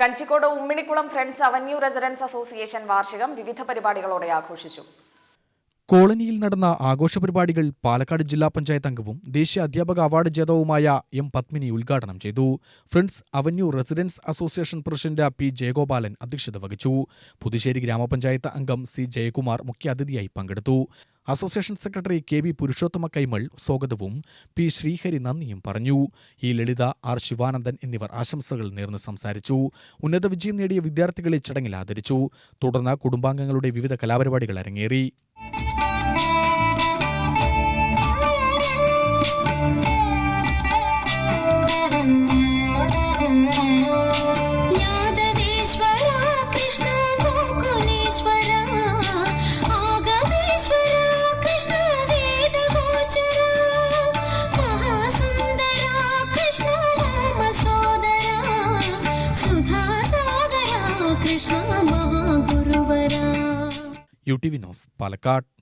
Kanjikode Umminikulam friends avenue residence association വാർഷികം വിവിധ പരിപാടികളോടെ ആഘോഷിച്ചു. കോളനിയിൽ നടന്ന ആഘോഷ പരിപാടികൾ പാലക്കാട് ജില്ലാ പഞ്ചായത്ത് അംഗവും ദേശീയ അധ്യാപക അവാർഡ് ജേതാവുമായ എം പത്മിനി ഉദ്ഘാടനം ചെയ്തു. Friends avenue residence association president P Jayagopalan അധ്യക്ഷത വഹിച്ചു. പുതുശ്ശേരി ഗ്രാമപഞ്ചായത്ത് അംഗം സി ജയകുമാർ മുഖ്യാതിഥിയായി പങ്കെടുത്തു. Association secretary K V Purushothama Kaimal സ്വാഗതവും പി ശ്രീഹരി നന്ദിയും പറഞ്ഞു. ഇ ലളിത ആർ ശിവാനന്ദൻ എന്നിവർ ആശംസകൾ നേർന്ന് സംസാരിച്ചു. ഉന്നത വിജയം നേടിയ വിദ്യാർത്ഥികളെ ചടങ്ങിൽ ആദരിച്ചു. തുടർന്ന് കുടുംബാംഗങ്ങളുടെ വിവിധ കലാപരിപാടികൾ അരങ്ങേറി. Krishna മഹാഗുരുവരാ. U T V news Palakkad.